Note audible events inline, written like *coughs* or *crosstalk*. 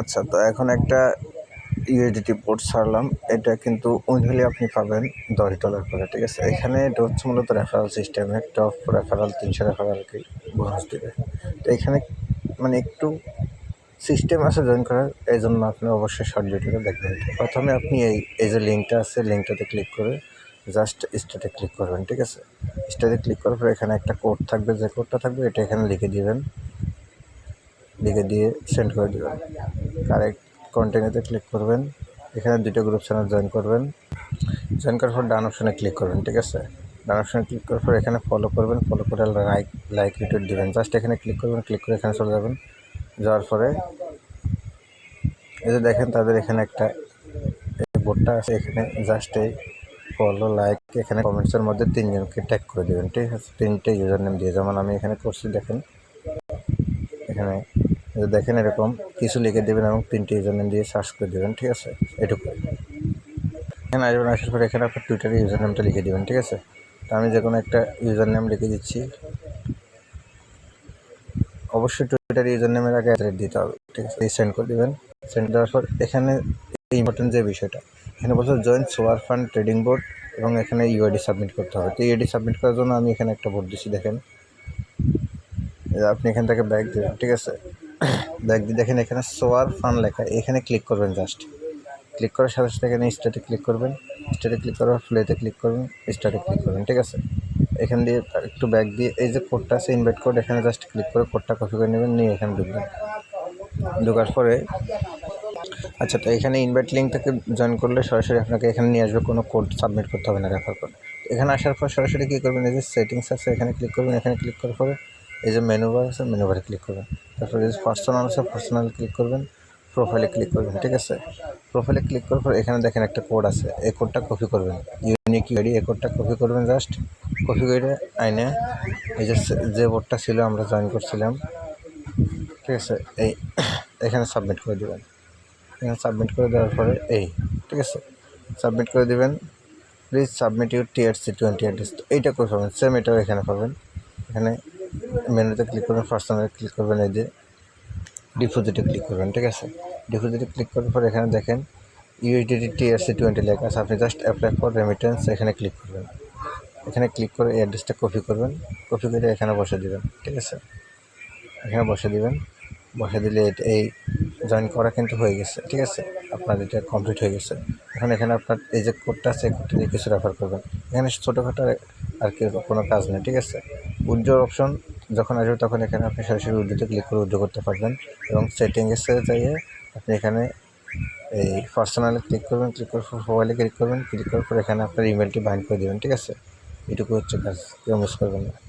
আচ্ছা তো এখন একটা ইউএডিটি পোর্ট ছাড়লাম। এটা কিন্তু উইনহলে আপনি পাবেন দশ ডলার করে, ঠিক আছে? এখানে এটা হচ্ছে মূলত রেফারেল সিস্টেমে টপ রেফারেল তিনশো রেফারেলকে বোনাস দেবে। তো এখানে মানে একটু সিস্টেম আছে জয়েন করার এই জন্য আপনি অবশ্যই শর্ট ভিডিওটা দেখবেন। প্রথমে আপনি এই এই যে লিঙ্কটা আছে লিঙ্কটাতে ক্লিক করে জাস্ট স্টার্টে ক্লিক করবেন, ঠিক আছে? স্টার্টে ক্লিক করার পর এখানে একটা কোড থাকবে, যে কোডটা থাকবে, এটা এখানে লিখে দিবেন। লিখে দিয়ে সেন্ড করে দেবেন। কারেক্ট কন্টিনিউতে ক্লিক করবেন। এখানে দুটো গ্রুপ চ্যানেল জয়েন করবেন। জয়েন করার পর ডান অপশানে ক্লিক করবেন, ঠিক আছে? ডান অপশানে ক্লিক করার পর এখানে ফলো করবেন। ফলো করে লাইক লাইক রিটুইট দেবেন। জাস্ট এখানে ক্লিক করবেন ক্লিক করে এখানে চলে যাবেন। যাওয়ার পরে এই যে দেখেন তাদের এখানে একটা বোর্ডটা আছে। এখানে জাস্ট এই ফলো লাইক এখানে কমেন্টসের মধ্যে তিনজনকে ট্যাগ করে দেবেন, ঠিক আছে? তিনটে ইউজার নেম দিয়ে। যেমন আমি এখানে করছি, দেখেন। এখানে দেখেন এরকম কিছু লিখে দেবেন এবং তিনটে ইউজার নেম দিয়ে সার্চ করে দেবেন, ঠিক আছে? এটুকু এখানে আসবেন আসার পরে এখানে আপনার টুইটারে ইউজার নেমটা লিখে দেবেন, ঠিক আছে? তো আমি যে কোনো একটা ইউজার নেম লিখে দিচ্ছি। অবশ্যই টুইটার ইউজার নেমের আগে অ্যাড্রেস দিতে হবে, ঠিক আছে? সেন্ড করে দেবেন। সেন্ড দেওয়ার পর এখানে ইম্পর্টেন্ট যে বিষয়টা, এখানে বলছে জয়েন্ট সোয়ার ফান্ড ট্রেডিং বোর্ড এবং এখানে ইউআইডি সাবমিট করতে হবে। তো ইউআইডি সাবমিট করার জন্য আমি এখানে একটা বোর্ড দিচ্ছি দেখেন। আপনি এখান থেকে ব্যাগ দেবেন, ঠিক আছে? দেখেন এখানে সোয়ার ফান লেখা। এখানে ক্লিক করবেন জাস্ট ক্লিক করার সাথে সাথে এখানে স্টার্টে ক্লিক করবেন। স্টার্টে ক্লিক করার ফ্লেতে ক্লিক করবেন স্টার্টে ক্লিক করবেন, ঠিক আছে? এখান দিয়ে একটু ব্যাগ দিয়ে এই যে কোডটা আছে ইনভাইট কোড এখানে জাস্ট ক্লিক করে কোডটা কপি করে নেবেন, নিয়ে এখানে ঢুকবেন। ঢোকার পরে আচ্ছা তো এখানে ইনভাইট লিঙ্ক থেকে জয়েন করলে সরাসরি আপনাকে এখানে নিয়ে আসবে, কোনো কোড সাবমিট করতে হবে না রেফার কোড এখানে আসার পর সরাসরি কী করবেন, এই যে সেটিংস আছে, এখানে ক্লিক করবেন, এখানে ক্লিক করার পরে এই যে মেনু বার আছে মেনু বারে ক্লিক করবেন। তারপরে এই যে পার্সোনাল আছে পার্সোনাল ক্লিক করবেন প্রোফাইলে ক্লিক করবেন, ঠিক আছে? প্রোফাইলে ক্লিক করার পর এখানে দেখেন একটা কোড আছে, এই কোডটা কপি করবেন। ইউনিক ইউআইডি এই কোডটা কপি করবেন জাস্ট কপি করে আইনে এই যে যে বোর্ডটা ছিল, আমরা জয়েন করছিলাম। ঠিক আছে? এই *coughs* এখানে সাবমিট করে দেবেন। এখানে সাবমিট করে দেওয়ার পরে এই, ঠিক আছে? সাবমিট করে দেবেন। Please submit your TRC twenty এইটা করে পাবেন সেম এটাও এখানে পাবেন। এখানে মেনুতে ক্লিক করবেন পার্সোনালে ক্লিক করবেন এই যে ডিপোজিটে ক্লিক করবেন, ঠিক আছে? ডিপোজিটে ক্লিক করার পর এখানে দেখেন ইউএসডিটি টিআরসি টোয়েন্টি লেখা আছে, আপনি জাস্ট অ্যাপ্লাই ফর রেমিটেন্স এখানে ক্লিক করবেন। এখানে ক্লিক করে এই অ্যাড্রেসটা কপি করবেন কপি করে এখানে বসে দেবেন, ঠিক আছে? এখানে বসে দিবেন বসে দিলে এই জয়েন করা কিন্তু হয়ে গেছে, ঠিক আছে? আপনার এটা কমপ্লিট হয়ে গেছে। এখন এখানে আপনার এই যে কোডটা আছে, এই কোডটা দিয়ে কিছু রেফার করবেন। এখানে ছোটোখাটো আর কি কোনো কাজ নেই, ঠিক আছে? উজ্জ্বল অপশন যখন আসবে তখন এখানে আপনি সরাসরি উজ্জ্বতে ক্লিক করে উজ্জ্বল করতে পারবেন এবং সেটিংসে যাইয়ে আপনি এখানে এই পার্সোনালে ক্লিক করবেন ক্লিক করে মোবাইলে ক্লিক করবেন ক্লিক করার পর এখানে আপনার ইমেলটি বাইন্ড করে দেবেন, ঠিক আছে? এটুকু হচ্ছে কাজ, কেউ মিস করবেন না।